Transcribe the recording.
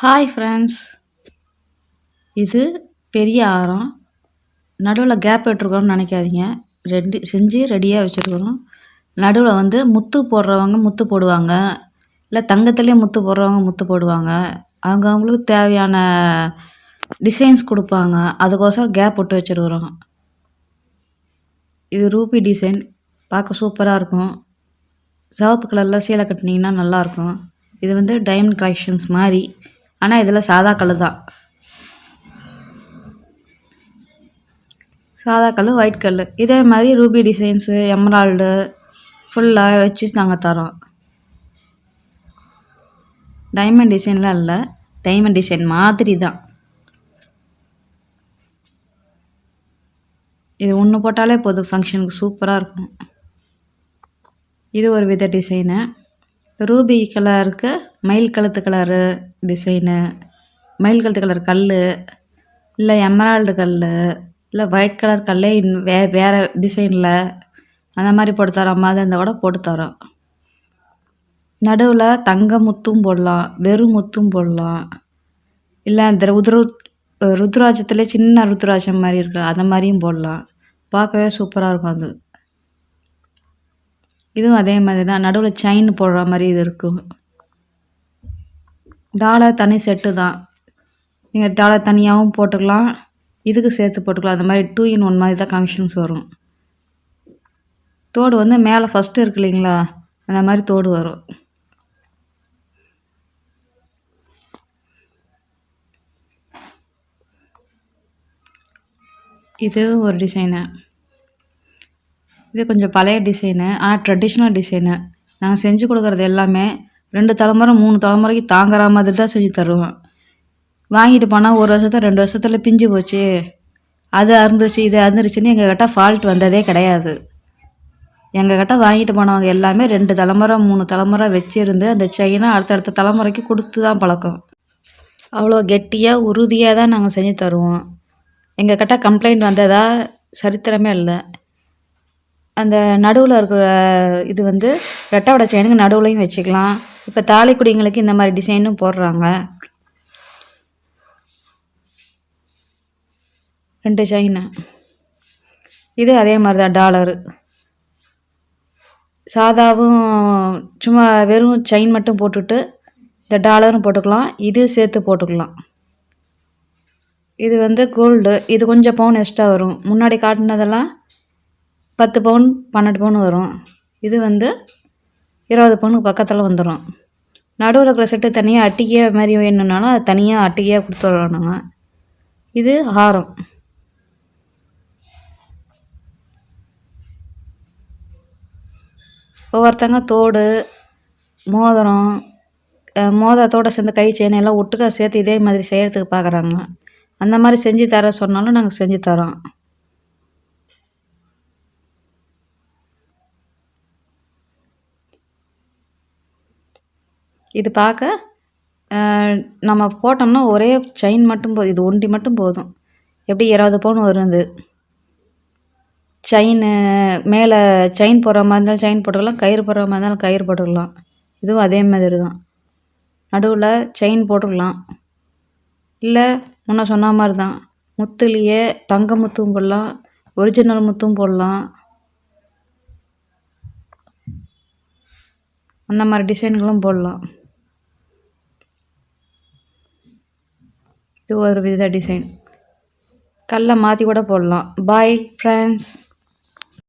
Hi friends இது பெரிய ஆரம். நடுவில் கேப் விட்டுருக்கோம்னு நினைக்காதீங்க. ரெண்டு செஞ்சு ரெடியாக வச்சுருக்குறோம் நடுவில் வந்து முத்து போடுறவங்க முத்து போடுவாங்க. இல்லை தங்கத்துலேயே முத்து போடுறவங்க முத்து போடுவாங்க. அவங்க அவங்களுக்கு தேவையான டிசைன்ஸ் கொடுப்பாங்க. அதுக்கோசரம் கேப் விட்டு வச்சுருக்குறோம். இது ரூபி டிசைன் பார்க்க சூப்பராக இருக்கும். சிவப்பு கலரில் சீலை கட்டினீங்கன்னா நல்லாயிருக்கும் இது வந்து டைமண்ட் கலெக்ஷன்ஸ் மாதிரி. ஆனால் இதில் சாதா கல் தான் சாதா கல் ஒயிட் கல் இதே மாதிரி ரூபி டிசைன்ஸு எம்ரால்டு ஃபுல்லாக வச்சு நாங்கள் தரோம். டைமண்ட் டிசைன்லாம் இல்லை. டைமண்ட் டிசைன் மாதிரி தான் இது ஒன்று போட்டாலே போதும். ஃபங்க்ஷனுக்கு சூப்பராக இருக்கும். இது ஒரு வித டிசைனு ரூபி கலருக்கு மயில் கழுத்து கலரு டிசைனு மயில் கழுத்து கலர் கல் இல்லை எமரால்டு கல் இல்லை ஒயிட் கலர் கல்லே வே வேறு டிசைனில் அந்த மாதிரி போட்டு தரோம். மாதிரி இருந்தால் கூட போட்டு தரோம். நடுவில் தங்க முத்தும் போடலாம் வெறும் முத்தும் போடலாம். இல்லை அந்த உதிர ருத்ராட்சத்துலேயே சின்ன ருத்ராட்சம் மாதிரி இருக்குது அந்த மாதிரியும் போடலாம். பார்க்கவே சூப்பராக இருக்கும் அது. இதுவும் அதே மாதிரி தான். நடுவில் செயின் போடுற மாதிரி இது இருக்கும். டாலர் தனி செட்டு தான். நீங்கள் டாலர் தனியாகவும் போட்டுக்கலாம் இதுக்கு சேர்த்து போட்டுக்கலாம். அந்த மாதிரி டூ இன் ஒன் மாதிரி தான் கனெக்ஷன்ஸ் வரும். தோடு வந்து மேலே ஃபஸ்ட்டு இருக்கு இல்லைங்களா? அந்த மாதிரி தோடு வரும். இது ஒரு டிசைனு இது கொஞ்சம் பழைய டிசைனு ஆனால் ட்ரெடிஷ்னல் டிசைனு நாங்கள் செஞ்சு கொடுக்குறது எல்லாமே ரெண்டு தலைமுறை மூணு தலைமுறைக்கு தாங்குற மாதிரி தான் செஞ்சு தருவோம் வாங்கிட்டு போனால் ஒரு வருஷத்தை ரெண்டு வருஷத்தில் பிஞ்சு போச்சு. அது அறுந்துருச்சு இது அறுந்துருச்சுன்னு எங்கள் கிட்ட ஃபால்ட் வந்ததே கிடையாது. எங்கள் கிட்ட வாங்கிட்டு போனவங்க எல்லாமே ரெண்டு தலைமுறை மூணு தலைமுறை வச்சுருந்து அந்த செயினை அடுத்தடுத்த தலைமுறைக்கு கொடுத்து தான் பழக்கம். அவ்வளோ கெட்டியாக உறுதியாக தான் நாங்கள் செஞ்சு தருவோம். எங்கள் கிட்ட கம்ப்ளைண்ட் வந்ததா சரித்திரமே இல்லை. அந்த நடுவில் இருக்கிற இது வந்து ரெட்டை செயினுக்கு நடுவுலையும் வச்சுக்கலாம். இப்போ தாலைக்குடிங்களுக்கு இந்த மாதிரி டிசைனும் போடுறாங்க. ரெண்டு செயினு இது அதே மாதிரி தான் டாலரு சாதாவும் சும்மா வெறும் செயின் மட்டும் போட்டுட்டு இந்த டாலரும் போட்டுக்கலாம். இது சேர்த்து போட்டுக்கலாம். இது வந்து கோல்டு இது கொஞ்சம் பவுன் எக்ஸ்ட்ரா வரும். முன்னாடி காட்டினதெல்லாம் பத்து பவுன் பன்னெண்டு பவுன் வரும். இது வந்து இருபது பவுனுக்கு பக்கத்தில் வந்துடும் நடுவில் இருக்கிற செட்டு தனியாக அட்டிக்கே மாதிரி வேணும்னாலும் அது தனியாக அட்டிக்கையாக கொடுத்துட்றோம் நாங்கள் இது ஹாரம். ஒவ்வொருத்தங்க தோடு மோதிரம் மோதிரத்தோடு சேர்ந்து கை செயின் எல்லாம் சேர்த்து இதே மாதிரி செய்கிறதுக்கு பார்க்குறாங்க அந்த மாதிரி செஞ்சு தர சொன்னாலும் நாங்கள் செஞ்சு தரோம். இது பார்க்க நம்ம போட்டோம்னா ஒரே செயின் மட்டும் போதும் இது ஒண்டி மட்டும் போதும். எப்படி இருபது பவுன் வரும் இது செயின் மேலே செயின் போடுற மாதிரி இருந்தாலும் செயின் போட்டுக்கலாம் கயிறு போடுற மாதிரி இருந்தாலும் கயிறு போட்டுக்கலாம். இதுவும் அதே மாதிரி தான். நடுவில் செயின் போட்டுக்கலாம். இல்லை முன்ன சொன்ன மாதிரி தான். முத்துலேயே தங்க முத்தும் போடலாம் ஒரிஜினல் முத்தும் போடலாம். அந்த மாதிரி டிசைன்களும் போடலாம். இது ஒரு வித டிசைன் கல்லை மாற்றி கூட போடலாம். Bye friends